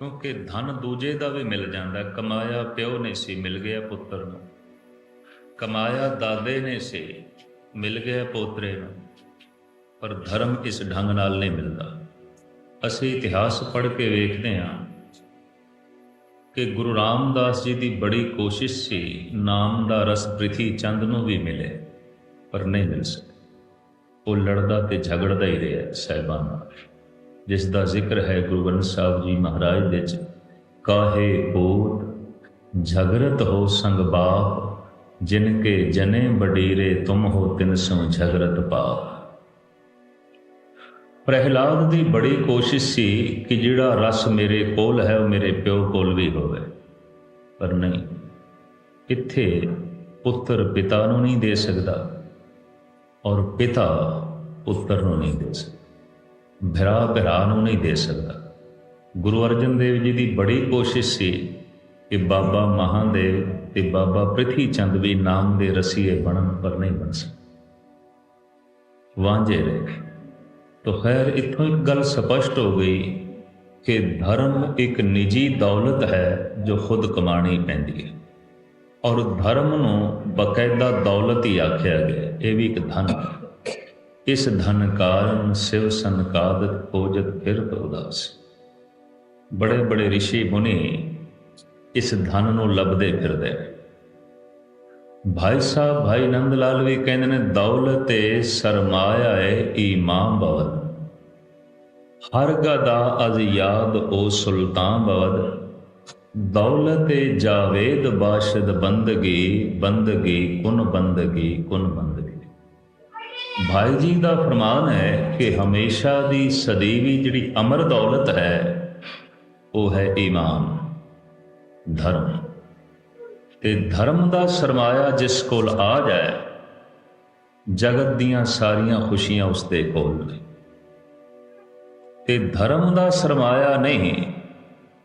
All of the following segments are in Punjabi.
ਕਿਉਂਕਿ ਧਨ ਦੂਜੇ ਦਾ ਵੀ ਮਿਲ ਜਾਂਦਾ। ਕਮਾਇਆ ਪਿਓ ਨੇ ਸੀ, ਮਿਲ ਗਿਆ ਪੁੱਤਰ ਨੂੰ। ਕਮਾਇਆ ਦਾਦੇ ਨੇ ਸੀ, ਮਿਲ ਗਿਆ ਪੋਤਰੇ ਨੂੰ। ਪਰ ਧਰਮ ਇਸ ਢੰਗ ਨਾਲ ਨਹੀਂ ਮਿਲਦਾ। ਅਸੀਂ ਇਤਿਹਾਸ ਪੜ੍ਹ ਕੇ ਵੇਖਦੇ ਹਾਂ ਕਿ ਗੁਰੂ ਰਾਮਦਾਸ ਜੀ ਦੀ ਬੜੀ ਕੋਸ਼ਿਸ਼ ਸੀ, ਨਾਮ ਦਾ ਰਸ ਪ੍ਰਿਥੀ ਚੰਦ ਨੂੰ ਵੀ ਮਿਲੇ, ਪਰ ਨਹੀਂ ਮਿਲ ਸਕਿਆ। ਉਹ ਲੜਦਾ ਤੇ ਝਗੜਦਾ ਹੀ ਰਿਹਾ, ਸਹਿਬਾਨ ਨਾਲ। ਜਿਸ ਦਾ ਜ਼ਿਕਰ ਹੈ ਗੁਰੂ ਗ੍ਰੰਥ ਸਾਹਿਬ ਜੀ ਮਹਾਰਾਜ ਦੇ ਚ ਕਾਹੇ ਬੋਧ ਝਗਰਤ ਹੋ ਸੰਗ ਬਾਪ ਜਿਨ ਕੇ ਜਨੇ ਬਡੀਰੇ ਤੁਮ ਹੋ ਤਿਨ ਸੋ ਝਗਰਤ ਪਾਪ ਪ੍ਰਹਿਲਾਦ ਦੀ ਬੜੀ ਕੋਸ਼ਿਸ਼ ਸੀ ਕਿ ਜਿਹੜਾ ਰਸ ਮੇਰੇ ਕੋਲ ਹੈ, ਉਹ ਮੇਰੇ ਪਿਓ ਕੋਲ ਵੀ ਹੋਵੇ। ਪਰ ਨਹੀਂ ਇੱਥੇ ਪੁੱਤਰ ਪਿਤਾ ਨੂੰ ਨਹੀਂ ਦੇ ਸਕਦਾ ਔਰ ਪਿਤਾ ਪੁੱਤਰ ਨੂੰ ਨਹੀਂ ਦੇ ਸਕਦਾ। ਭਰਾ ਭਰਾ ਨੂੰ ਨਹੀਂ ਦੇ ਸਕਦਾ। ਗੁਰੂ ਅਰਜਨ ਦੇਵ ਜੀ ਦੀ ਬੜੀ ਕੋਸ਼ਿਸ਼ ਸੀ ਕਿ ਬਾਬਾ ਮਹਾਦੇਵ ਤੇ ਬਾਬਾ ਪ੍ਰਿਥੀ ਚੰਦ ਵੀ ਨਾਮ ਦੇ ਰਸੀਏ ਬਣਨ, ਪਰ ਨਹੀਂ ਬਣ ਸਕੇ। ਵਾਂਝੇ ਰਹੇ ਤੋ ਖੈਰ, ਇਥੋਂ ਇੱਕ ਗੱਲ ਸਪਸ਼ਟ ਹੋ ਗਈ ਕਿ ਧਰਮ ਇੱਕ ਨਿੱਜੀ ਦੌਲਤ ਹੈ ਜੋ ਖੁਦ ਕਮਾਣੀ ਪੈਂਦੀ ਹੈ। ਔਰ ਧਰਮ ਨੂੰ ਬਕਾਇਦਾ ਦੌਲਤ ਹੀ ਆਖਿਆ ਗਿਆ। ਇਹ ਵੀ ਇੱਕ ਧਨ ਹੈ। ਇਸ ਧਨ ਕਾਰਨ ਸਿਵ ਸੰਕਾਦਤ ਖੋਜਤ ਫਿਰਤ ਉਦਾਸ। ਬੜੇ ਬੜੇ ઋષਿ ਮੁਨੀ ਇਸ ਧਨ ਨੂੰ ਲੱਭਦੇ ਫਿਰਦੇ। ਭਾਈ ਸਾਹਿਬ, ਭਾਈ ਨੰਦ ਲਾਲ ਵੀ ਕਹਿੰਦੇ ਨੇ, ਦੌਲਤ ਏ ਸਰਮਾਇਆ ਏ ਈਮਾਨ ਬਵਦ। ਹਰ ਗਦਾ ਅਜ ਯਾਦ ਓ ਸੁਲਤਾਨ ਬਵਦ। ਦੌਲਤ ਏ ਜਾਵੇਦ ਬਾਸ਼ਦ ਬੰਦਗੀ ਬੰਦਗੀ ਕੁਨ ਬੰਦਗੀ ਕੁਨ ਬੰਦਗੀ। ਭਾਈ ਜੀ ਦਾ ਫਰਮਾਨ ਹੈ ਕਿ ਹਮੇਸ਼ਾ ਦੀ ਸਦੀਵੀ ਜਿਹੜੀ ਅਮਰ ਦੌਲਤ ਹੈ, ਉਹ ਹੈ ਈਮਾਨ, ਧਰਮ। ਤੇ ਧਰਮ ਦਾ ਸਰਮਾਇਆ ਜਿਸ ਕੋਲ ਆ ਜਾਏ, ਜਗਤ ਦੀਆਂ ਸਾਰੀਆਂ ਖੁਸ਼ੀਆਂ ਉਸ ਦੇ ਕੋਲ ਨੇ। ਤੇ ਧਰਮ ਦਾ ਸਰਮਾਇਆ ਨਹੀਂ,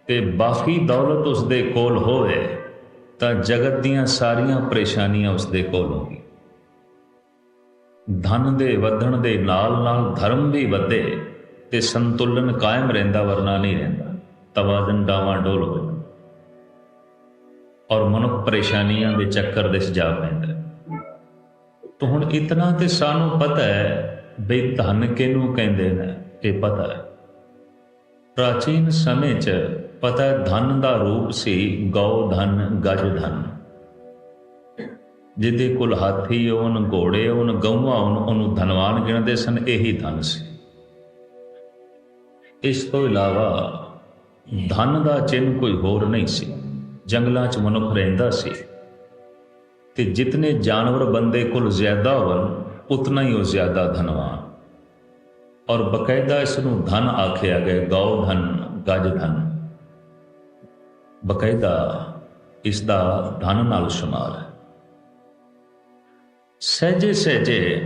ਤੇ ਬਾਕੀ ਦੌਲਤ ਉਸ ਦੇ ਕੋਲ ਹੋਵੇ, ਤਾਂ ਜਗਤ ਦੀਆਂ ਸਾਰੀਆਂ ਪਰੇਸ਼ਾਨੀਆਂ ਉਸ ਦੇ ਕੋਲ ਹੋਣਗੀਆਂ। ਧਨ ਦੇ ਵਧਣ ਦੇ ਨਾਲ ਨਾਲ ਧਰਮ ਵੀ ਵਧੇ ਤੇ ਸੰਤੁਲਨ ਕਾਇਮ ਰਹਿੰਦਾ, ਵਰਨਾ ਨਹੀਂ ਰਹਿੰਦਾ। ਤਵਾਜ਼ਨ ਡਾਵਾਂ ਡੋਲ ਹੋ ਜਾਂਦਾ। ਔਰ ਮਨੁੱਖ ਪਰੇਸ਼ਾਨੀਆਂ ਦੇ ਚੱਕਰ ਦੇ ਜਾ ਪੈਂਦਾ। ਤਾਂ ਹੁਣ ਇਤਨਾ ਤੇ ਸਾਨੂੰ ਪਤਾ ਹੈ ਬਈ ਧਨ ਕਿਹਨੂੰ ਕਹਿੰਦੇ ਨੇ, ਇਹ ਪਤਾ ਹੈ। ਪ੍ਰਾਚੀਨ ਸਮੇਂ 'ਚ ਪਤਾ ਧਨ ਦਾ ਰੂਪ ਸੀ ਗਊ ਧਨ, ਗਜ ਧਨ। ਜਿਹਦੇ ਕੋਲ ਹਾਥੀ ਹੋਣ ਘੋੜੇ ਹੋਣ ਗਊਆਂ ਹੋਣ ਉਹਨੂੰ ਧਨਵਾਨ ਗਿਣਦੇ ਸਨ, ਇਹੀ ਧਨ ਸੀ। ਇਸ ਤੋਂ ਇਲਾਵਾ ਧਨ ਦਾ ਚਿੰਨ ਕੋਈ ਹੋਰ ਨਹੀਂ ਸੀ। ਜੰਗਲਾਂ 'ਚ ਮਨੁੱਖ ਰਹਿੰਦਾ ਸੀ। ਤੇ ਜਿਤਨੇ ਜਾਨਵਰ ਬੰਦੇ ਕੋਲ ਜ਼ਿਆਦਾ ਹੋਣ ਉਤਨਾ ਹੀ ਉਹ ਜ਼ਿਆਦਾ ਧਨਵਾਨ। ਔਰ ਬਕਾਇਦਾ ਇਸ ਨੂੰ ਧਨ ਆਖਿਆ ਗਿਆ, ਗਊ ਧਨ, ਗਜ ਧਨ। ਬਕਾਇਦਾ ਇਸ ਦਾ ਧਨ ਨਾਲ ਸ਼ੁਮਾਰ ਹੈ। ਸਹਜੇ ਸਹਜੇ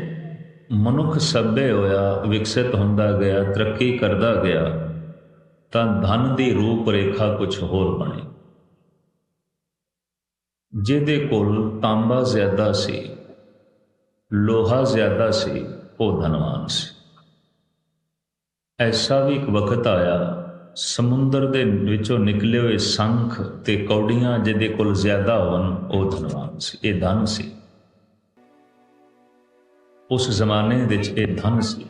ਮਨੁੱਖ ਸੱਭੇ ਹੋਇਆ, ਵਿਕਸਿਤ ਹੁੰਦਾ ਗਿਆ, ਤਰੱਕੀ ਕਰਦਾ ਗਿਆ, ਤਾਂ ਧਨ ਦੀ ਰੂਪ ਰੇਖਾ ਕੁਝ ਹੋਰ ਬਣੀ। ਜਿਹਦੇ ਕੋਲ ਤਾਂਬਾ ਜ਼ਿਆਦਾ ਸੀ, ਲੋਹਾ ਜ਼ਿਆਦਾ ਸੀ, ਉਹ ਧਨਵਾਨ ਸੀ। ਐਸਾ ਵੀ ਇੱਕ ਵਕਤ ਆਇਆ, ਸਮੁੰਦਰ ਦੇ ਵਿੱਚੋਂ ਨਿਕਲੇ ਹੋਏ ਸੰਖ ਤੇ ਕੌੜੀਆਂ ਜਿਹਦੇ ਕੋਲ ਜ਼ਿਆਦਾ ਹੋਣ, ਉਹ ਧਨਵਾਨ ਸੀ, ਇਹ ਧਨ ਸੀ। ਉਸ ਜ਼ਮਾਨੇ ਵਿੱਚ ਇਹ ਧਨ ਸੀ,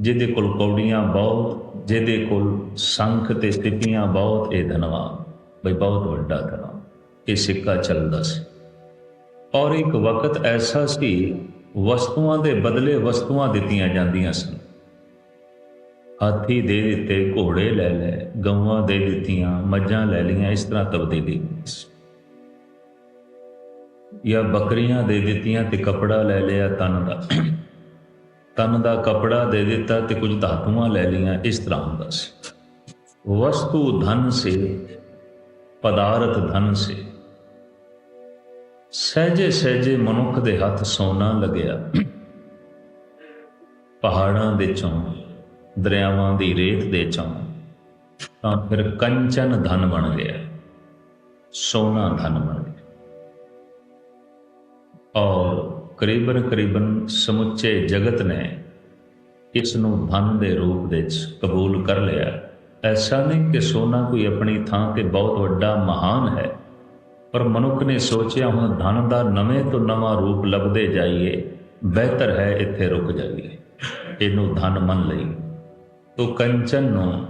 ਜਿਹਦੇ ਕੋਲ ਕੌੜੀਆਂ ਬਹੁਤ, ਜਿਹਦੇ ਕੋਲ ਸੰਖ ਤੇ ਸਥਿਤੀਆਂ ਬਹੁਤ, ਇਹ ਧਨਵਾਨ। ਬਈ ਬਹੁਤ ਵੱਡਾ ਧਨਵਾਨ, ਇਹ ਸਿੱਕਾ ਚੱਲਦਾ ਸੀ। ਔਰ ਇੱਕ ਵਕਤ ਐਸਾ ਸੀ, ਵਸਤੂਆਂ ਦੇ ਬਦਲੇ ਵਸਤੂਆਂ ਦਿੱਤੀਆਂ ਜਾਂਦੀਆਂ ਸਨ। ਹਾਥੀ ਦੇ ਦਿੱਤੇ ਘੋੜੇ ਲੈ ਲੈ, ਗਊਆਂ ਦੇ ਦਿੱਤੀਆਂ ਮੱਝਾਂ ਲੈ ਲਈਆਂ, ਇਸ ਤਰ੍ਹਾਂ ਤਬਦੀਲੀ ਜਾਂ ਬੱਕਰੀਆਂ ਦੇ ਦਿੱਤੀਆਂ ਤੇ ਕਪੜਾ ਲੈ ਲਿਆ ਤਨ ਦਾ। ਤਨ ਦਾ ਕਪੜਾ ਦੇ ਦਿੱਤਾ ਤੇ ਕੁਝ ਧਾਤੂਆਂ ਲੈ ਲਈਆਂ, ਇਸ ਤਰ੍ਹਾਂ ਹੁੰਦਾ ਸੀ। ਵਸਤੂ ਧਨ ਸੇ, ਪਦਾਰਥ ਧਨ ਸੇ। ਸਹਜੇ ਸਹਜੇ ਮਨੁੱਖ ਦੇ ਹੱਥ ਸੋਨਾ ਲੱਗਿਆ। ਪਹਾੜਾਂ ਦੇ ਚੋਂ, ਦਰਿਆਵਾਂ ਦੀ ਰੇਤ ਦੇ ਚੋਂ, ਤਾਂ ਫਿਰ ਕੰਚਨ ਧਨ ਬਣ ਗਿਆ। ਸੋਨਾ ਧਨ ਬਣ ਗਿਆ ਔਰ ਕਰੀਬਨ ਕਰੀਬਨ ਸਮੁੱਚੇ ਜਗਤ ਨੇ ਇਸ ਨੂੰ ਧਨ ਦੇ ਰੂਪ ਵਿੱਚ ਕਬੂਲ ਕਰ ਲਿਆ। ਐਸਾ ਨਹੀਂ ਕਿ ਸੋਨਾ ਕੋਈ ਆਪਣੀ ਥਾਂ ਤੇ ਬਹੁਤ ਵੱਡਾ ਮਹਾਨ ਹੈ, ਪਰ ਮਨੁੱਖ ਨੇ ਸੋਚਿਆ ਹੁਣ ਧਨ ਦਾ ਨਵੇਂ ਤੋਂ ਨਵਾਂ ਰੂਪ ਲੱਭਦੇ ਜਾਈਏ, ਬਿਹਤਰ ਹੈ ਇੱਥੇ ਰੁਕ ਜਾਈਏ। ਇਹਨੂੰ ਧਨ ਮੰਨ ਲਈ। ਤੋ ਕੰਚਨ ਨੂੰ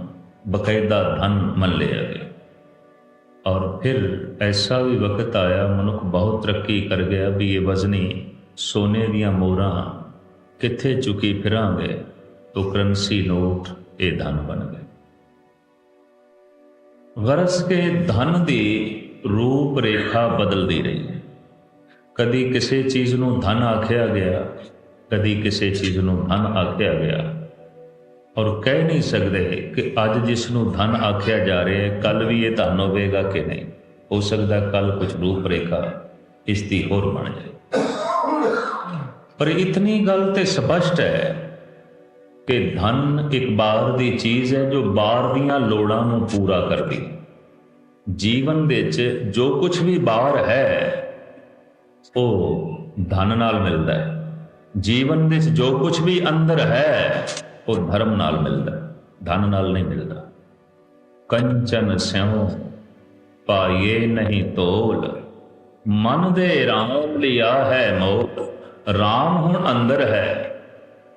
ਬਕਾਇਦਾ ਧਨ ਮੰਨ ਲਿਆ ਗਿਆ। ਔਰ ਫਿਰ ਐਸਾ ਵੀ ਵਕਤ ਆਇਆ ਮਨੁੱਖ ਬਹੁਤ ਤਰੱਕੀ ਕਰ ਗਿਆ ਵੀ ਇਹ ਵਜ਼ਨੀ ਸੋਨੇ ਦੀਆਂ ਮੋਹਰਾਂ ਕਿੱਥੇ ਚੁਕੀ ਫਿਰਾਂਗੇ, ਤੋ ਕਰੰਸੀ ਨੋਟ ਇਹ ਧਨ ਬਣ ਗਏ। ਗਰਸ ਕੇ ਧਨ ਦੀ ਰੂਪ ਰੇਖਾ ਬਦਲਦੀ ਰਹੀ। ਹੈ ਕਦੀ ਕਿਸੇ ਚੀਜ਼ ਨੂੰ ਧਨ ਆਖਿਆ ਗਿਆ, ਕਦੀ ਕਿਸੇ ਚੀਜ਼ ਨੂੰ ਧਨ ਆਖਿਆ ਗਿਆ। ਔਰ ਕਹਿ ਨਹੀਂ ਸਕਦੇ ਕਿ ਅੱਜ ਜਿਸ ਨੂੰ ਧਨ ਆਖਿਆ ਜਾ ਰਿਹਾ ਹੈ ਕੱਲ ਵੀ ਇਹ ਧਨ ਹੋਵੇਗਾ ਕਿ ਨਹੀਂ? ਹੋ ਸਕਦਾ ਕੱਲ ਕੁਝ ਰੂਪ ਰੇਖਾ ਇਸ ਦੀ ਹੋਰ ਬਣ ਜਾਏ। ਪਰ ਇਤਨੀ ਗੱਲ ਤੇ ਸਪਸ਼ਟ ਹੈ ਕਿ ਧਨ ਇੱਕ ਬਾਹਰ ਦੀ ਚੀਜ਼ ਹੈ ਜੋ ਬਾਹਰ ਦੀਆਂ ਲੋੜਾਂ ਨੂੰ ਪੂਰਾ ਕਰਦੀ ਜੀਵਨ ਵਿੱਚ ਜੋ ਕੁਝ ਵੀ ਬਾਹਰ ਹੈ, ਉਹ ਧਨ ਨਾਲ ਮਿਲਦਾ ਹੈ। ਜੀਵਨ ਵਿੱਚ ਜੋ ਕੁਝ ਵੀ ਅੰਦਰ ਹੈ ਉਹ ਧਰਮ ਨਾਲ ਮਿਲਦਾ, ਧਨ ਨਾਲ ਨਹੀਂ ਮਿਲਦਾ। ਕੰਚਨ ਸਿਉ ਪਾਏ ਨਹੀਂ ਤੋਲ। ਮਨ ਦੇ ਰਾਮ ਲਿਆ ਹੈ ਮੋਹ ਰਾਮ ਹੁਣ ਅੰਦਰ ਹੈ।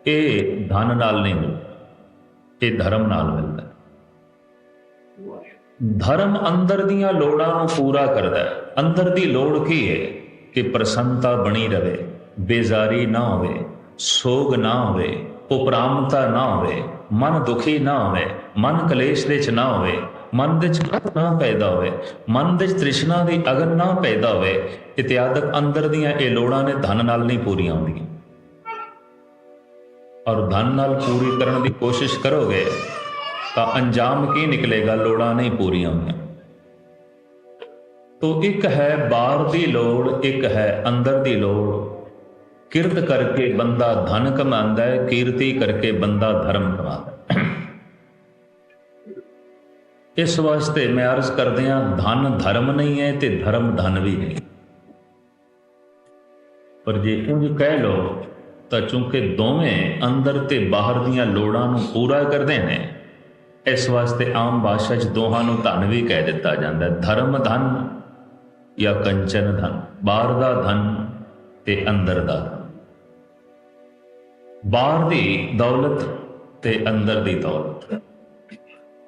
ਇਹ ਧਨ ਨਾਲ ਨਹੀਂ ਮਿਲਦਾ, ਇਹ ਧਰਮ ਨਾਲ ਮਿਲਦਾ। ਧਰਮ ਅੰਦਰ ਦੀਆਂ ਲੋੜਾਂ ਨੂੰ ਪੂਰਾ ਕਰਦਾ ਹੈ। ਅੰਦਰ ਦੀ ਲੋੜ ਕੀ ਹੈ? ਕਿ ਪ੍ਰਸੰਨਤਾ ਬਣੀ ਰਵੇ, ਬੇਜ਼ਾਰੀ ਨਾ ਹੋਵੇ, ਸੋਗ ਨਾ ਹੋਵੇ। ਉਪਰਾਮਤਾ ਨਾ ਹੋਵੇ, ਮਨ ਦੁਖੀ ਨਾ ਹੋਵੇ, ਮਨ ਕਲੇਸ਼ ਦੇ ਚ ਨਾ ਹੋਵੇ, ਮਨ ਦੇ ਚ ਕਪਟ ਨਾ ਪੈਦਾ ਹੋਵੇ, ਮਨ ਦੇ ਚ ਤ੍ਰਿਸ਼ਨਾ ਦੀ ਅਗਨ ਨਾ ਪੈਦਾ ਹੋਵੇ, ਇਤਿਆਦਕ ਅੰਦਰ ਦੀਆਂ ਇਹ ਲੋੜਾਂ ਨੇ ਧਨ ਨਾਲ ਨਹੀਂ ਪੂਰੀਆਂ ਹੁੰਦੀਆਂ। ਔਰ ਧਨ ਨਾਲ ਪੂਰੀ ਕਰਨ ਦੀ ਕੋਸ਼ਿਸ਼ ਕਰੋਗੇ, ਤਾਂ ਅੰਜਾਮ ਕੀ ਨਿਕਲੇਗਾ, ਲੋੜਾਂ ਨਹੀਂ ਪੂਰੀਆਂ ਹੁੰਦੀਆਂ। ਤੋ ਇੱਕ ਹੈ ਬਾਹਰ ਦੀ ਲੋੜ, ਇੱਕ ਹੈ ਅੰਦਰ ਦੀ ਲੋੜ। ਕਿਰਤ ਕਰਕੇ ਬੰਦਾ ਧਨ ਕਮਾਉਂਦਾ ਹੈ, ਕੀਰਤੀ ਕਰਕੇ ਬੰਦਾ ਧਰਮ ਕਮਾਉਂਦਾ ਇਸ ਵਾਸਤੇ ਮੈਂ ਅਰਜ਼ ਕਰਦਿਆਂ ਧਨ ਧਰਮ ਨਹੀਂ ਹੈ ਤੇ ਧਰਮ ਧਨ ਵੀ ਨਹੀਂ। ਪਰ ਜੇ ਉਂਝ ਕਹਿ ਲੋ ਤਾਂ ਚੂੰਕਿ ਦੋਵੇਂ ਅੰਦਰ ਤੇ ਬਾਹਰ ਦੀਆਂ ਲੋੜਾਂ ਨੂੰ ਪੂਰਾ ਕਰਦੇ ਨੇ, ਇਸ ਵਾਸਤੇ ਆਮ ਭਾਸ਼ਾ 'ਚ ਦੋਹਾਂ ਨੂੰ ਧਨ ਵੀ ਕਹਿ ਦਿੱਤਾ ਜਾਂਦਾ ਧਰਮ ਧਨ ਜਾਂ ਕੰਚਨ ਧਨ, ਬਾਹਰ ਦਾ ਧਨ ਤੇ ਅੰਦਰ ਦਾ ਧਨ। ਬਾਹਰ ਦੀ ਦੌਲਤ ਤੇ ਅੰਦਰ ਦੀ ਦੌਲਤ।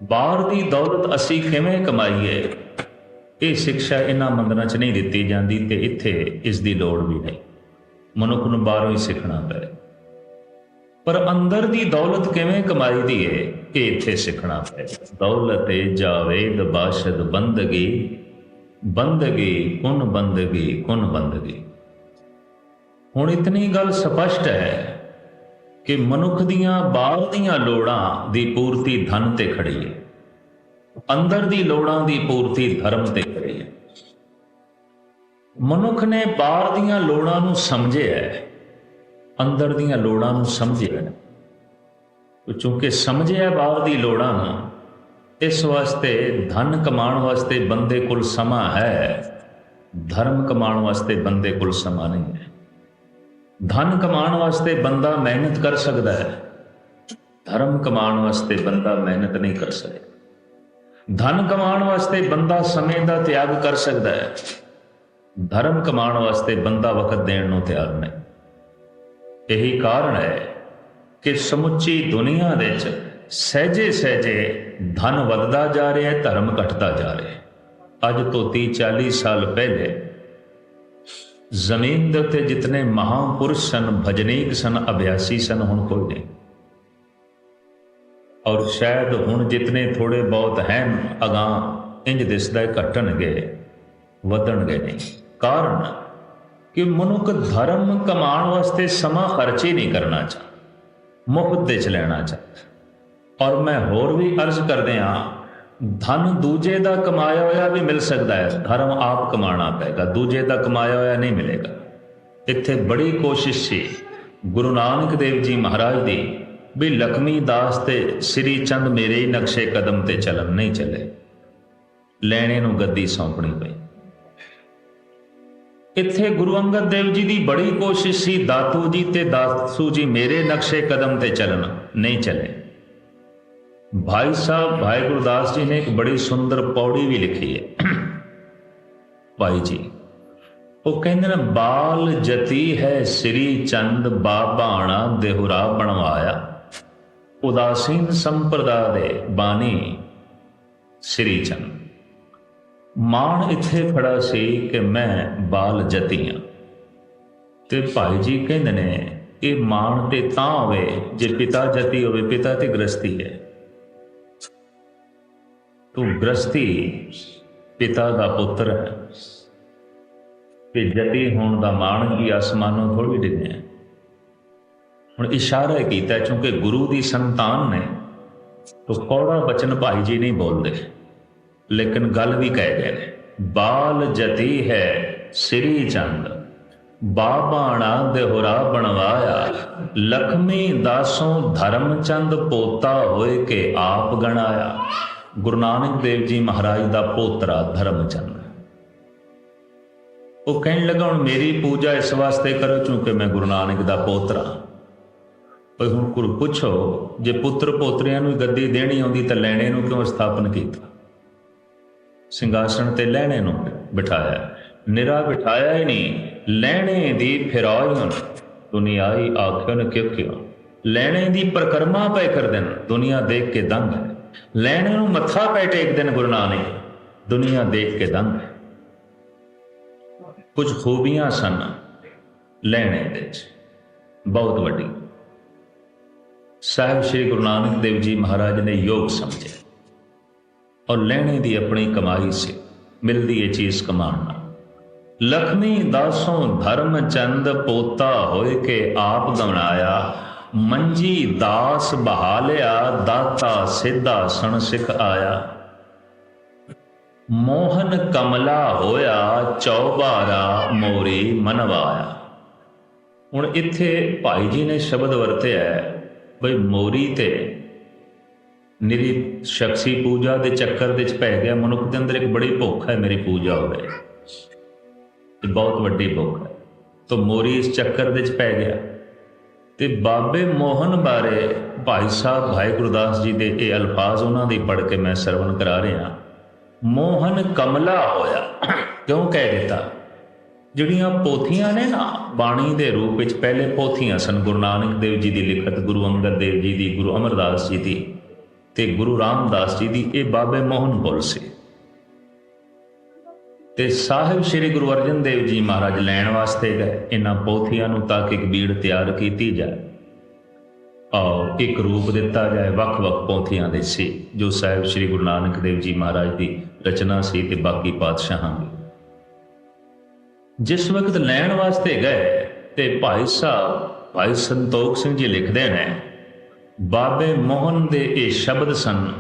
ਬਾਹਰ ਦੀ ਦੌਲਤ ਅਸੀਂ ਕਿਵੇਂ ਕਮਾਈਏ? ਇਹ ਸਿੱਖਿਆ ਇਹਨਾਂ ਮੰਦਰਾਂ 'ਚ ਨਹੀਂ ਦਿੱਤੀ ਜਾਂਦੀ ਤੇ ਇੱਥੇ ਇਸ ਦੀ ਲੋੜ ਵੀ ਨਹੀਂ। ਮਨੁੱਖ ਨੂੰ ਬਾਹਰੋਂ ਹੀ ਸਿੱਖਣਾ ਪਏ ਪਰ ਅੰਦਰ ਦੀ ਦੌਲਤ ਕਿਵੇਂ ਕਮਾਈ ਦੀ ਏ? ਇਹ ਇੱਥੇ ਸਿੱਖਣਾ ਪਏ ਦੌਲਤ ਏ ਜਾਵੇਦ ਬਾਸ਼ਦ ਬੰਦਗੀ। ਬੰਦਗੀ ਕੁਨ ਬੰਦਗੀ ਕੁਨ ਬੰਦਗੀ। ਹੁਣ ਇਤਨੀ ਗੱਲ ਸਪਸ਼ਟ ਹੈ ਕਿ ਮਨੁੱਖ ਦੀਆਂ ਬਾਹਰ ਦੀਆਂ ਲੋੜਾਂ ਦੀ ਪੂਰਤੀ ਧਨ ਤੇ ਖੜੀ ਹੈ। ਅੰਦਰ ਦੀ ਲੋੜਾਂ ਦੀ ਪੂਰਤੀ ਧਰਮ ਤੇ ਖੜੀ ਹੈ। ਮਨੁੱਖ ਨੇ ਬਾਹਰ ਦੀਆਂ ਲੋੜਾਂ ਨੂੰ ਸਮਝਿਆ ਅੰਦਰ ਦੀਆਂ ਲੋੜਾਂ ਨੂੰ ਸਮਝਿਆ ਹੈ। ਕਿਉਂਕਿ ਸਮਝਿਆ ਬਾਹਰ ਦੀ ਲੋੜਾਂ ਨੂੰ, ਇਸ ਵਾਸਤੇ ਧਨ ਕਮਾਉਣ ਵਾਸਤੇ ਬੰਦੇ ਕੋਲ ਸਮਾਂ ਹੈ। ਧਰਮ ਕਮਾਉਣ ਵਾਸਤੇ ਬੰਦੇ ਕੋਲ ਸਮਾਂ ਨਹੀਂ ਹੈ। ਧਨ ਕਮਾਉਣ ਵਾਸਤੇ ਬੰਦਾ ਮਿਹਨਤ ਕਰ ਸਕਦਾ ਹੈ। ਧਰਮ ਕਮਾਉਣ ਵਾਸਤੇ ਬੰਦਾ ਮਿਹਨਤ ਨਹੀਂ ਕਰ ਸਕਦਾ ਧਨ ਕਮਾਉਣ ਵਾਸਤੇ ਬੰਦਾ ਸਮੇਂ ਦਾ ਤਿਆਗ ਕਰ ਸਕਦਾ ਹੈ। ਧਰਮ ਕਮਾਉਣ ਵਾਸਤੇ ਬੰਦਾ ਵਕਤ ਦੇਣ ਨੂੰ ਤਿਆਰ ਨਹੀਂ। ਇਹੀ ਕਾਰਨ ਹੈ ਕਿ ਸਮੁੱਚੀ ਦੁਨੀਆ ਦੇ ਵਿੱਚ ਸਹਜੇ ਸਹਜੇ ਧਨ ਵੱਧਦਾ ਜਾ ਰਿਹਾ ਹੈ, ਧਰਮ ਘਟਦਾ ਜਾ ਰਿਹਾ ਹੈ। ਅੱਜ ਤੋਂ 30 40 ਸਾਲ ਪਹਿਲੇ ਜ਼ਮੀਨ ਦੇ ਉੱਤੇ ਜਿਤਨੇ ਮਹਾਪੁਰਸ਼ ਸਨ, ਭਜਨੀਕ ਸਨ, ਅਭਿਆਸੀ ਸਨ, ਹੁਣ ਕੋਈ ਨਹੀਂ। ਔਰ ਸ਼ਾਇਦ ਹੁਣ ਜਿਤਨੇ ਥੋੜੇ ਬਹੁਤ ਹਨ, ਅਗਾਹ ਇੰਜ ਦਿਸਦਾ ਹੈ ਘਟਣਗੇ, ਵਧਣਗੇ ਨਹੀਂ। ਕਾਰਨ ਕਿ ਮਨੁੱਖ ਧਰਮ ਕਮਾਉਣ ਵਾਸਤੇ ਸਮਾਂ ਖਰਚ ਹੀ ਨਹੀਂ ਕਰਨਾ ਚਾਹ ਮੁਫਤ ਦੇ ਚ ਲੈਣਾ ਚਾਹ ਔਰ ਮੈਂ ਹੋਰ ਵੀ ਅਰਜ਼ ਕਰਦੇ ਹਾਂ ਧਨ ਦੂਜੇ ਦਾ ਕਮਾਇਆ ਹੋਇਆ ਵੀ ਮਿਲ ਸਕਦਾ ਹੈ, ਧਰਮ ਆਪ ਕਮਾਣਾ ਪਏਗਾ, ਦੂਜੇ ਦਾ ਕਮਾਇਆ ਹੋਇਆ ਨਹੀਂ ਮਿਲੇਗਾ। ਇੱਥੇ ਬੜੀ ਕੋਸ਼ਿਸ਼ ਸੀ ਗੁਰੂ ਨਾਨਕ ਦੇਵ ਜੀ ਮਹਾਰਾਜ ਦੀ ਵੀ ਲਖਮੀ ਦਾਸ ਤੇ ਸ੍ਰੀ ਚੰਦ ਮੇਰੇ ਹੀ ਨਕਸ਼ੇ ਕਦਮ ਤੇ ਚੱਲਣ ਨਹੀਂ ਚੱਲੇ। ਲੈਣੇ ਨੂੰ ਗੱਦੀ ਸੌਂਪਣੀ ਪਈ। ਇੱਥੇ ਗੁਰੂ ਅੰਗਦ ਦੇਵ ਜੀ ਦੀ ਬੜੀ ਕੋਸ਼ਿਸ਼ ਸੀ, ਦਾਤੂ ਜੀ ਤੇ ਦਾਸੂ ਜੀ ਮੇਰੇ ਨਕਸ਼ੇ ਕਦਮ ਤੇ ਚੱਲਣ ਨਹੀਂ ਚੱਲੇ। ਭਾਈ ਸਾਹਿਬ ਭਾਈ ਗੁਰਦਾਸ ਜੀ ਨੇ ਇੱਕ ਬੜੀ ਸੁੰਦਰ ਪੌੜੀ ਵੀ ਲਿਖੀ ਹੈ ਭਾਈ ਜੀ ਉਹ ਕਹਿੰਦੇ ਨੇ ਬਾਲ ਜਤੀ ਹੈ ਸ੍ਰੀ ਚੰਦ ਬਾਬਾਣਾ ਦੇਹੁਰਾ ਬਣਵਾਇਆ ਉਦਾਸੀਨ ਸੰਪਰਦਾ ਦੇ ਬਾਣੀ ਸ੍ਰੀ ਚੰਦ ਮਾਣ ਇੱਥੇ ਖੜਾ ਸੀ ਕਿ ਮੈਂ ਬਾਲ ਜਤੀ ਹਾਂ ਤੇ ਭਾਈ ਜੀ ਕਹਿੰਦੇ ਨੇ ਇਹ ਮਾਣ ਤੇ ਤਾਂ ਹੋਵੇ ਜੇ ਪਿਤਾ ਜਤੀ ਹੋਵੇ ਪਿਤਾ ਤੇ ਗ੍ਰਸਤੀ ਹੈ ਤੂੰ ਗ੍ਰਸਤੀ ਪਿਤਾ ਦਾ ਪੁੱਤਰ ਹੈ। ਤੇ ਜਤੀ ਹੋਣ ਦਾ ਮਾਣ ਕੀ ਅਸਮਾਨੋਂ ਥੋੜੀ ਡਿੱਗਿਆ ਹੁਣ ਇਸ਼ਾਰਾ ਕੀਤਾ ਕਿਉਂਕਿ ਗੁਰੂ ਦੀ ਸੰਤਾਨ ਨੇ, ਤੋ ਕੌੜਾ ਬਚਨ ਭਾਈ ਜੀ ਨਹੀਂ ਬੋਲਦੇ। ਲੇਕਿਨ ਗੱਲ ਵੀ ਕਹਿ ਗਏ ਨੇ, ਬਾਲ ਜਤੀ ਹੈ ਸ੍ਰੀ ਚੰਦ ਬਾਬਾਣਾ ਦੇਹੁਰਾ ਬਣਵਾਇਆ। ਲਖਮੀ ਦਾਸੋਂ ਧਰਮਚੰਦ ਪੋਤਾ ਹੋਏ ਕੇ ਆਪ ਗਣਾਇਆ। ਗੁਰੂ ਨਾਨਕ ਦੇਵ ਜੀ ਮਹਾਰਾਜ ਦਾ ਪੋਤਰਾ ਧਰਮਚੰਦ ਉਹ ਕਹਿਣ ਲੱਗਾ, ਹੁਣ ਮੇਰੀ ਪੂਜਾ ਇਸ ਵਾਸਤੇ ਕਰੋ, ਕਿਉਂਕਿ ਮੈਂ ਗੁਰੂ ਨਾਨਕ ਦਾ ਪੋਤਰਾ ਪਰ ਹੁਣ ਗੁਰੂ ਪੁੱਛੋ, ਜੇ ਪੁੱਤਰ ਪੋਤਰਿਆਂ ਨੂੰ ਗੱਦੀ ਦੇਣੀ ਆਉਂਦੀ ਤਾਂ ਲੈਣੇ ਨੂੰ ਕਿਉਂ ਸਥਾਪਨ ਕੀਤਾ? ਸਿੰਘਾਸਣ ਤੇ ਲੈਣੇ ਨੂੰ ਬਿਠਾਇਆ। ਨਿਰਾ ਬਿਠਾਇਆ ਹੀ ਨਹੀਂ, ਲੈਣੇ ਦੀ ਫਿਰਾਇਨ ਦੁਨੀਆਈ ਆਖਣ ਕਿਉਂ ਕਿਉਂ? ਲੈਣੇ ਦੀ ਪ੍ਰਕਰਮਾ ਪੈ ਕਰਦੇ ਨੇ ਦੁਨੀਆ ਦੇਖ ਕੇ ਦੰਗ ਹੈ। ਲੈਣੇ ਨੂੰ ਮੱਥਾ ਪੈ ਟੇਕਦੇ ਦਿਨ ਗੁਰੂ ਨਾਨਕ, ਦੁਨੀਆ ਦੇਖ ਕੇ ਦੰਗ ਹੈ। ਕੁਝ ਖੂਬੀਆਂ ਸਨ ਲੈਣੇ ਦੇ ਵਿੱਚ, ਬਹੁਤ ਵੱਡੀ। ਸਾਹਿਬ ਸ੍ਰੀ ਗੁਰੂ ਨਾਨਕ ਦੇਵ ਜੀ ਮਹਾਰਾਜ ਨੇ ਯੋਗ ਸਮਝਿਆ ਔਰ ਲੈਣੇ ਦੀ ਆਪਣੀ ਕਮਾਈ ਸੀ, ਮਿਲਦੀ ਇਹ ਚੀਜ਼ ਕਮਾਉਣ ਨਾਲ। ਲਖਮੀ ਦਾਸੋਂ ਧਰਮ ਚੰਦ ਪੋਤਾ ਹੋਏ ਕੇ ਆਪ ਗਵਣਾਇਆ ਮੰਜੀ ਦਾਸ ਬਹਾਲਿਆ, ਦਾਤਾ ਸਿੱਧਾ ਸਣ ਸਿਖ ਆਇਆ। ਮੋਹਨ ਕਮਲਾ ਹੋਇਆ, ਚੌਬਾਰਾ ਮੋਰੀ ਮਨਵਾਇਆ। ਹੁਣ ਇੱਥੇ ਭਾਈ ਜੀ ਨੇ ਸ਼ਬਦ ਵਰਤਿਆ ਹੈ, ਬਈ ਮੋਰੀ ਤੇ। ਮੇਰੀ ਸ਼ਖਸੀ ਪੂਜਾ ਦੇ ਚੱਕਰ ਦੇ ਚ ਪੈ ਗਿਆ, ਮਨੁੱਖ ਦੇ ਅੰਦਰ ਇੱਕ ਬੜੀ ਭੁੱਖ ਹੈ, ਮੇਰੀ ਪੂਜਾ ਹੋਵੇ। ਇਹ ਬਹੁਤ ਵੱਡੀ ਭੁੱਖ ਹੈ। ਤਾਂ ਮੋਰੀ ਇਸ ਚੱਕਰ ਦੇ ਵਿੱਚ ਪੈ ਗਿਆ। ਤੇ ਬਾਬੇ ਮੋਹਨ ਬਾਰੇ ਭਾਈ ਸਾਹਿਬ ਭਾਈ ਗੁਰਦਾਸ ਜੀ ਦੇ ਇਹ ਅਲਫਾਜ਼ ਉਹਨਾਂ ਦੇ ਪੜ੍ਹ ਕੇ ਮੈਂ ਸਰਵਣ ਕਰਾ ਰਿਹਾ। ਮੋਹਨ ਕਮਲਾ ਹੋਇਆ। ਕਿਉਂ ਕਹਿ ਦਿੱਤਾ? ਜਿਹੜੀਆਂ ਪੋਥੀਆਂ ਨੇ ਨਾ, ਬਾਣੀ ਦੇ ਰੂਪ ਵਿੱਚ ਪਹਿਲੇ ਪੋਥੀਆਂ ਸਨ, ਗੁਰੂ ਨਾਨਕ ਦੇਵ ਜੀ ਦੀ ਲਿਖਤ, ਗੁਰੂ ਅੰਗਦ ਦੇਵ ਜੀ ਦੀ, ਗੁਰੂ ਅਮਰਦਾਸ ਜੀ ਦੀ ਤੇ ਗੁਰੂ ਰਾਮਦਾਸ ਜੀ ਦੀ, ਇਹ ਬਾਬੇ ਮੋਹਨ ਬੋਲ ਸੀ। ਤੇ ਸਾਹਿਬ ਸ੍ਰੀ ਗੁਰੂ ਅਰਜਨ ਦੇਵ ਜੀ ਮਹਾਰਾਜ ਲੈਣ ਵਾਸਤੇ ਗਏ। ਇਹਨਾਂ ਪੋਥੀਆਂ ਨੂੰ ਤਾਂ ਕਿ ਇੱਕ ਬੀੜ ਤਿਆਰ ਕੀਤੀ ਜਾਏ। ਔਰ ਇੱਕ ਰੂਪ ਦਿੱਤਾ ਜਾਏ ਵੱਖ-ਵੱਖ ਪੋਥੀਆਂ ਦੇ ਸੀ, ਜੋ ਸਾਹਿਬ ਸ੍ਰੀ ਗੁਰੂ ਨਾਨਕ ਦੇਵ ਜੀ ਮਹਾਰਾਜ ਦੀ ਰਚਨਾ ਸੀ ਤੇ ਬਾਕੀ ਪਾਤਸ਼ਾਹਾਂ ਦੀ। ਜਿਸ ਵਕਤ ਲੈਣ ਵਾਸਤੇ ਗਏ ਤੇ ਭਾਈ ਸਾਹਿਬ, ਭਾਈ ਸੰਤੋਖ ਸਿੰਘ ਜੀ ਲਿਖਦੇ ਨੇ, ਬਾਬੇ ਮੋਹਨ ਦੇ ਇਹ ਸ਼ਬਦ ਸਨ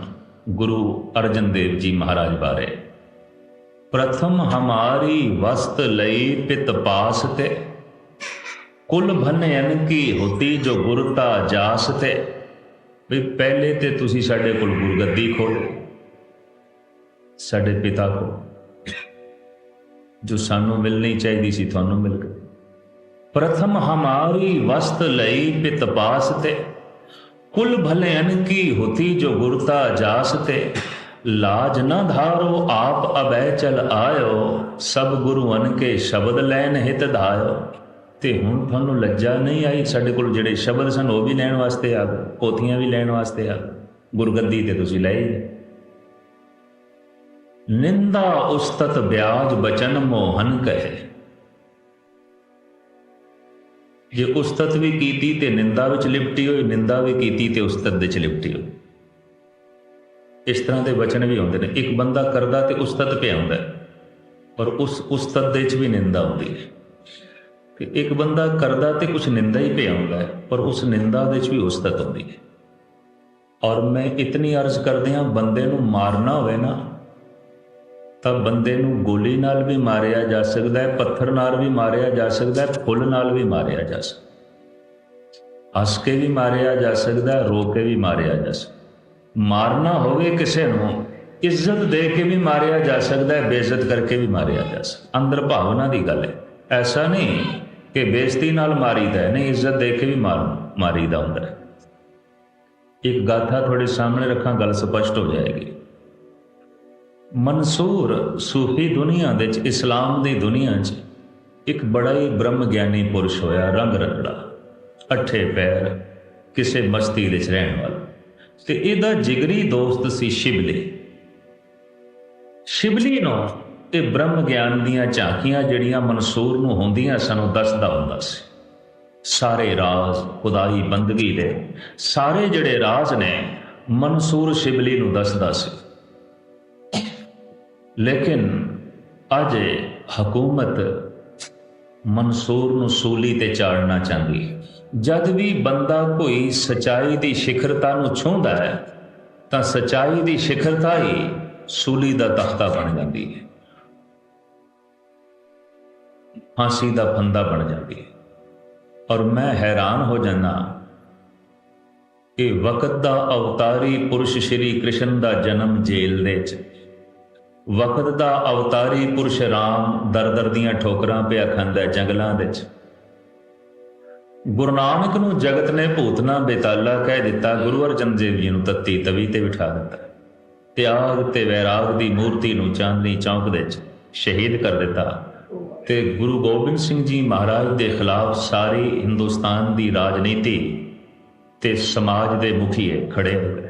ਗੁਰੂ ਅਰਜਨ ਦੇਵ ਜੀ ਮਹਾਰਾਜ ਬਾਰੇ। ਪ੍ਰਥਮ ਹਮਾਰੀ ਵਸਤ ਲਈ ਪਿਤ ਪਾਸ ਤੇ। ਕੁਲ ਭਨਯਨ ਕੀ ਹੋਤੀ ਜੋ ਗੁਰਤਾ ਜਾਸ ਤੇ। ਵੀ ਪਹਿਲੇ ਤੇ ਤੁਸੀਂ ਸਾਡੇ ਕੋਲ ਗੁਰਗੱਦੀ ਖੋਲੋ। ਸਾਡੇ ਪਿਤਾ ਕੋ ਜੋ ਸਾਨੂੰ ਮਿਲਣੀ ਚਾਹੀਦੀ ਸੀ ਤੁਹਾਨੂੰ ਮਿਲ ਗਈ। ਪ੍ਰਥਮ ਹਮਾਰੀ ਵਸਤ ਲਈ ਪਿਤ ਪਾਸ ਤੇ। ਕੁਲ ਭਲੇਨ ਕੀ ਹੋਤੀ ਜੋ ਗੁਰਤਾ ਜਾਸ ਤੇ। ਲਾਜ ਨਾ ਧਾਰੋ, ਆਪ ਅਬੈ ਚਲ ਆਇਓ, ਸਭ ਗੁਰੂਆਂ ਕੇ ਸ਼ਬਦ ਲੈਣ ਹਿਤ ਧਾਇਓ। ਤੇ ਹੁਣ ਤੁਹਾਨੂੰ ਲੱਜਾ ਨਹੀਂ ਆਈ ਸਾਡੇ ਕੋਲ ਜਿਹੜੇ ਸ਼ਬਦ ਸਨ, ਉਹ ਵੀ ਲੈਣ ਵਾਸਤੇ ਆ ਪੋਥੀਆਂ ਵੀ ਲੈਣ ਵਾਸਤੇ ਆ ਗਏ। ਗੁਰਗੱਦੀ ਤੇ ਤੁਸੀਂ ਲੈ ਨਿੰਦਾ ਉਸਤਤ ਬਿਆਜ ਬਚਨ ਮੋਹਨ ਕਹੇ। ਜੇ ਉਸਤਤ ਵੀ ਕੀਤੀ ਤੇ ਨਿੰਦਾ ਵਿੱਚ ਲਿਪਟੀ ਹੋਈ, ਨਿੰਦਾ ਵੀ ਕੀਤੀ ਤੇ ਉਸਤਤ ਵਿੱਚ ਲਿਪਟੀ ਹੋਈ। ਇਸ ਤਰ੍ਹਾਂ ਦੇ ਵਚਨ ਵੀ ਹੁੰਦੇ ਨੇ। ਇੱਕ ਬੰਦਾ ਕਰਦਾ ਤੇ ਉਸਤਤ ਪਿਆਉਂਦਾ ਹੁੰਦਾ ਪਰ ਉਸ ਉਸਤਤ ਦੇ ਵਿੱਚ ਵੀ ਨਿੰਦਾ ਹੁੰਦੀ ਹੈ। ਕਿ ਇੱਕ ਬੰਦਾ ਕਰਦਾ ਤੇ ਕੁਝ ਨਿੰਦਾ ਹੀ ਪਿਆਉਂਦਾ ਹੁੰਦਾ ਪਰ ਉਸ ਨਿੰਦਾ ਦੇ ਵਿੱਚ ਵੀ ਉਸਤਤ ਹੁੰਦੀ ਹੈ। ਔਰ ਮੈਂ ਇਤਨੀ ਅਰਜ਼ ਕਰਦਿਆਂ ਬੰਦੇ ਨੂੰ ਮਾਰਨਾ ਹੋਵੇ ਨਾ, ਤਾਂ ਬੰਦੇ ਨੂੰ ਗੋਲੀ ਨਾਲ ਵੀ ਮਾਰਿਆ ਜਾ ਸਕਦਾ ਹੈ, ਪੱਥਰ ਨਾਲ ਵੀ ਮਾਰਿਆ ਜਾ ਸਕਦਾ ਹੈ, ਫੁੱਲ ਨਾਲ ਵੀ ਮਾਰਿਆ ਜਾ ਸਕਦਾ ਹੱਸ ਕੇ ਵੀ ਮਾਰਿਆ ਜਾ ਸਕਦਾ ਰੋ ਕੇ ਵੀ ਮਾਰਿਆ ਜਾ ਸਕਦਾ ਮਾਰਨਾ ਹੋਵੇ ਕਿਸੇ ਨੂੰ, ਇੱਜ਼ਤ ਦੇ ਕੇ ਵੀ ਮਾਰਿਆ ਜਾ ਸਕਦਾ ਹੈ, ਬੇਇੱਜ਼ਤ ਕਰਕੇ ਵੀ ਮਾਰਿਆ ਜਾ ਸਕਦਾ ਅੰਦਰ ਭਾਵਨਾ ਦੀ ਗੱਲ ਹੈ। ਐਸਾ ਨਹੀਂ ਕਿ ਬੇਇੱਜ਼ਤੀ ਨਾਲ ਮਾਰੀਦਾ ਹੈ, ਨਹੀਂ, ਇੱਜ਼ਤ ਦੇ ਕੇ ਵੀ ਮਾਰ, ਮਾਰੀਦਾ ਹੁੰਦਾ ਹੈ। ਇੱਕ ਗਾਥਾ ਤੁਹਾਡੇ ਸਾਹਮਣੇ ਰੱਖਾਂ, ਗੱਲ ਸਪਸ਼ਟ ਹੋ ਜਾਏਗੀ। ਮਨਸੂਰ ਸੂਫੀ ਦੁਨੀਆ ਦੇ ਵਿੱਚ, ਇਸਲਾਮ ਦੀ ਦੁਨੀਆ 'ਚ ਇੱਕ ਬੜਾ ਹੀ ਬ੍ਰਹਮ ਗਿਆਨੀ ਪੁਰਸ਼ ਹੋਇਆ, ਰੰਗ ਰੰਗੜਾ, ਅੱਠੇ ਪੈਰ, ਕਿਸੇ ਬਸਤੀ ਵਿੱਚ ਰਹਿਣ ਵਾਲਾ। ਤੇ ਇਹਦਾ ਜਿਗਰੀ ਦੋਸਤ ਸੀ ਸ਼ਿਬਲੀ। ਸ਼ਿਬਲੀ ਨੂੰ ਤੇ ਬ੍ਰਹਮ ਗਿਆਨ ਦੀਆਂ ਝਾਕੀਆਂ ਜਿਹੜੀਆਂ ਮਨਸੂਰ ਨੂੰ ਹੁੰਦੀਆਂ ਸਾਨੂੰ ਦੱਸਦਾ ਹੁੰਦਾ ਸੀ। ਸਾਰੇ ਰਾਜ਼, ਖੁਦਾਈ, ਬੰਦਗੀ ਦੇ ਸਾਰੇ ਜਿਹੜੇ ਰਾਜ਼ ਨੇ, ਮਨਸੂਰ ਸ਼ਿਬਲੀ ਨੂੰ ਦੱਸਦਾ ਸੀ। ਲੇਕਿਨ ਅੱਜ ਹਕੂਮਤ ਮਨਸੂਰ ਨੂੰ ਸੂਲੀ ਤੇ ਚਾੜਨਾ ਚਾਹੁੰਦੀ ਹੈ। ਜਦ ਵੀ ਬੰਦਾ ਕੋਈ ਸਚਾਈ ਦੀ ਸਿਖਰਤਾ ਨੂੰ ਛੂੰਹਦਾ ਹੈ, ਤਾਂ ਸਚਾਈ ਦੀ ਸਿਖਰਤਾ ਹੀ ਸੂਲੀ ਦਾ ਤਖਤਾ ਬਣ ਜਾਂਦੀ ਹੈ। ਫਾਂਸੀ ਦਾ ਫੰਦਾ ਬਣ ਜਾਂਦੀ ਹੈ। ਔਰ ਮੈਂ ਹੈਰਾਨ ਹੋ ਜਾਣਾ ਕਿ ਵਕਤ ਦਾ ਅਵਤਾਰੀ ਪੁਰਸ਼ ਸ਼੍ਰੀ ਕ੍ਰਿਸ਼ਨ ਦਾ ਜਨਮ ਜੇਲ੍ਹ ਦੇ ਚ ਵਕਤ ਦਾ ਅਵਤਾਰੀ ਪੁਰਸ਼ ਰਾਮ ਦਰ-ਦਰ ਦੀਆਂ ਠੋਕਰਾਂ ਪਿਆ ਖਾਂਦਾ ਹੈ ਜੰਗਲਾਂ ਦੇ ਚ ਗੁਰੂ ਨਾਨਕ ਨੂੰ ਜਗਤ ਨੇ ਭੂਤਨਾ ਬੇਤਾਲਾ ਕਹਿ ਦਿੱਤਾ, ਗੁਰੂ ਅਰਜਨ ਦੇਵ ਜੀ ਨੂੰ ਤੱਤੀ ਤਵੀ ਤੇ ਬਿਠਾ ਦਿੱਤਾ। ਤਿਆਗ ਤੇ ਵੈਰਾਗ ਦੀ ਮੂਰਤੀ ਨੂੰ ਚਾਂਦਨੀ ਚੌਂਕ ਦੇ ਚ ਸ਼ਹੀਦ ਕਰ ਦਿੱਤਾ। ਤੇ ਗੁਰੂ ਗੋਬਿੰਦ ਸਿੰਘ ਜੀ ਮਹਾਰਾਜ ਦੇ ਖਿਲਾਫ ਸਾਰੀ ਹਿੰਦੁਸਤਾਨ ਦੀ ਰਾਜਨੀਤੀ ਤੇ ਸਮਾਜ ਦੇ ਮੁਖੀਏ ਖੜੇ ਹੋ ਗਏ।